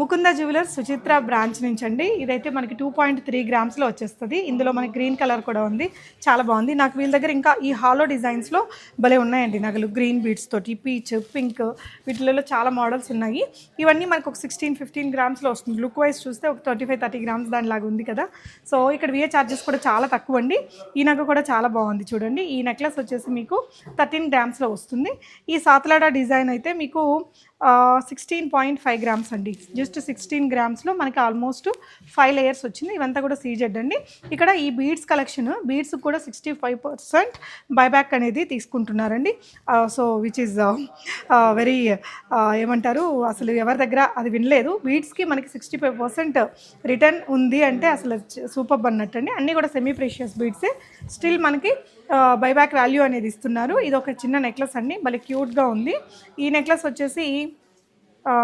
Mukunda jewellers Suchitra branch నుంచి అండి ఇదైతే మనకి టూ పాయింట్ త్రీ గ్రామ్స్లో వచ్చేస్తుంది. ఇందులో మనకి గ్రీన్ కలర్ కూడా ఉంది. చాలా బాగుంది. నాకు వీళ్ళ దగ్గర ఇంకా ఈ హాలో డిజైన్స్లో భలే ఉన్నాయండి నగలు. గ్రీన్ బీడ్స్ తోటి పీచ్ పింక్ వీటిలలో చాలా మోడల్స్ ఉన్నాయి. ఇవన్నీ మనకు ఒక సిక్స్టీన్ ఫిఫ్టీన్ గ్రామ్స్లో వస్తుంది. లుక్ వైజ్ చూస్తే ఒక ట్వంటీ ఫైవ్ థర్టీ గ్రామ్స్ దానిలాగా ఉంది కదా. సో ఇక్కడ విఏ ఛార్జెస్ కూడా చాలా తక్కువ అండి. ఈ నగ కూడా చాలా బాగుంది చూడండి. ఈ నెక్లెస్ వచ్చేసి మీకు థర్టీన్ గ్రామ్స్లో వస్తుంది. ఈ సాతలాడ డిజైన్ అయితే మీకు సిక్స్టీన్ పాయింట్ ఫైవ్ గ్రామ్స్ అండి. జస్ట్ సిక్స్టీన్ గ్రామ్స్లో మనకి ఆల్మోస్ట్ ఫైవ్ లేయర్స్ వచ్చింది. ఇవంతా కూడా సీజెడ్ అండి. ఇక్కడ ఈ బీడ్స్ కలెక్షన్ బీడ్స్ కూడా సిక్స్టీ ఫైవ్ పర్సెంట్ బైబ్యాక్ అనేది తీసుకుంటున్నారండి. సో విచ్ ఈజ్ వెరీ ఏమంటారు అసలు ఎవరి దగ్గర అది వినలేదు. బీడ్స్కి మనకి సిక్స్టీ ఫైవ్ పర్సెంట్ రిటర్న్ ఉంది అంటే అసలు సూపర్ అన్నట్టు అండి అన్నీ కూడా సెమీ ప్రెషియస్ బీడ్సే స్టిల్ మనకి uh, బైబ్యాక్ వాల్యూ అనేది ఇస్తున్నారు. ఇది ఒక చిన్న నెక్లెస్ అండి. మళ్ళీ క్యూట్గా ఉంది. ఈ నెక్లెస్ వచ్చేసి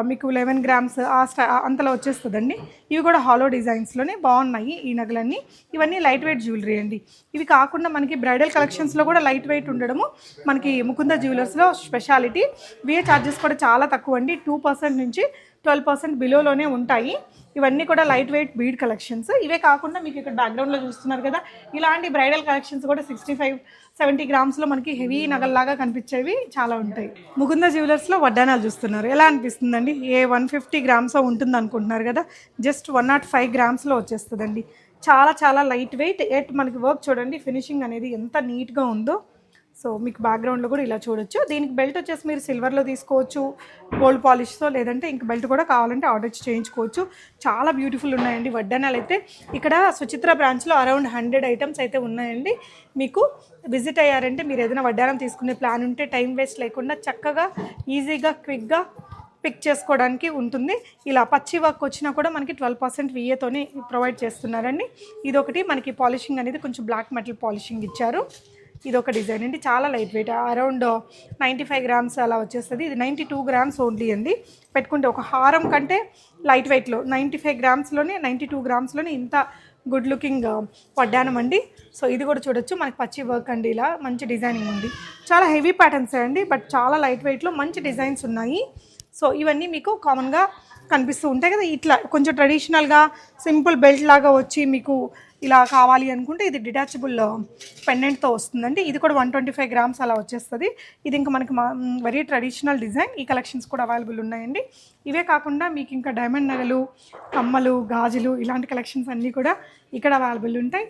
మీకు లెవెన్ గ్రామ్స్ ఆ స్టా అంతలో వచ్చేస్తుందండి. ఇవి కూడా హాలో డిజైన్స్లోనే బాగున్నాయి ఈ నగలన్నీ. ఇవన్నీ లైట్ వెయిట్ జ్యువెలరీ అండి. ఇవి కాకుండా మనకి బ్రైడల్ కలెక్షన్స్లో కూడా లైట్ వెయిట్ ఉండడము మనకి ముకుంద జ్యువెలర్స్లో స్పెషాలిటీ విఏ ఛార్జెస్ కూడా చాలా తక్కువ అండి టూ పర్సెంట్ నుంచి ట్వెల్వ్ పర్సెంట్ బిలోలోనే ఉంటాయి. ఇవన్నీ కూడా లైట్ వెయిట్ బీడ్ కలెక్షన్స్. ఇవే కాకుండా మీకు ఇక్కడ బ్యాక్గ్రౌండ్లో చూస్తున్నారు కదా ఇలాంటి బ్రైడల్ కలెక్షన్స్ కూడా సిక్స్టీ ఫైవ్ సెవెంటీ గ్రామ్స్లో మనకి హెవీ నగల్లాగా కనిపించేవి చాలా ఉంటాయి. ముకుంద జ్యువెలర్స్లో వడ్డానాలు చూస్తున్నారు. ఎలా అనిపిస్తుందండి? ఏ వన్ ఫిఫ్టీ గ్రామ్స్ ఉంటుంది అనుకుంటున్నారు కదా జస్ట్ వన్ నాట్ ఫైవ్ గ్రామ్స్లో వచ్చేస్తుందండి. చాలా చాలా లైట్ వెయిట్. ఎట్ మనకి వర్క్ చూడండి ఫినిషింగ్ అనేది ఎంత నీట్గా ఉందో. సో మీకు బ్యాక్గ్రౌండ్లో కూడా ఇలా చూడొచ్చు. దీనికి బెల్ట్ వచ్చేసి మీరు సిల్వర్లో తీసుకోవచ్చు గోల్డ్ పాలిష్తో లేదంటే ఇంక బెల్ట్ కూడా కావాలంటే ఆర్డర్ చేయించుకోవచ్చు. చాలా బ్యూటిఫుల్ ఉన్నాయండి వడ్డానాలు అయితే. ఇక్కడ సుచిత్ర బ్రాంచ్లో అరౌండ్ హండ్రెడ్ ఐటమ్స్ అయితే ఉన్నాయండి. మీకు విజిట్ అయ్యారంటే మీరు ఏదైనా వడ్డానం తీసుకునే ప్లాన్ ఉంటే టైం వేస్ట్ లేకుండా చక్కగా ఈజీగా క్విక్గా పిక్ చేసుకోవడానికి ఉంటుంది. ఇలా పచ్చి వర్క్ వచ్చినా కూడా మనకి ట్వెల్వ్ పర్సెంట్ విఏతోనే ప్రొవైడ్ చేస్తున్నారండి. ఇదొకటి మనకి పాలిషింగ్ అనేది కొంచెం బ్లాక్ మెటల్ పాలిషింగ్ ఇచ్చారు. ఇది ఒక డిజైన్ అండి. చాలా light weight around ninety five grams అలా వచ్చేస్తుంది. ఇది నైంటీ టూ గ్రామ్స్ ఓన్లీ అండి. పెట్టుకుంటే ఒక హారం కంటే లైట్ వెయిట్లో నైంటీ ఫైవ్ గ్రామ్స్లోనే నైంటీ టూ గ్రామ్స్లోనే ఇంత గుడ్ లుకింగ్ పడ్డానమండి అండి. సో ఇది కూడా చూడొచ్చు. మనకి పచ్చి వర్క్ అండి ఇలా మంచి డిజైనింగ్ ఉంది. చాలా హెవీ ప్యాటర్న్స్ అండి బట్ చాలా లైట్ వెయిట్లో మంచి డిజైన్స్ ఉన్నాయి. సో ఇవన్నీ మీకు కామన్గా కనిపిస్తూ ఉంటాయి కదా ఇట్లా కొంచెం ట్రెడిషనల్గా సింపుల్ బెల్ట్ లాగా వచ్చి మీకు ఇలా కావాలి అనుకుంటే ఇది డిటాచబుల్ పెండెంట్తో uh, వస్తుందండి. ఇది కూడా వన్ ట్వంటీ ఫైవ్ గ్రామ్స్ అలా వచ్చేస్తుంది. ఇది ఇంకా మనకి వెరీ ట్రెడిషనల్ డిజైన్ ఈ కలెక్షన్స్ కూడా అవైలబుల్ ఉన్నాయండి. ఇవే కాకుండా మీకు ఇంకా డైమండ్ నగలు కమ్మలు గాజులు ఇలాంటి కలెక్షన్స్ అన్నీ కూడా ఇక్కడ అవైలబుల్ ఉంటాయి.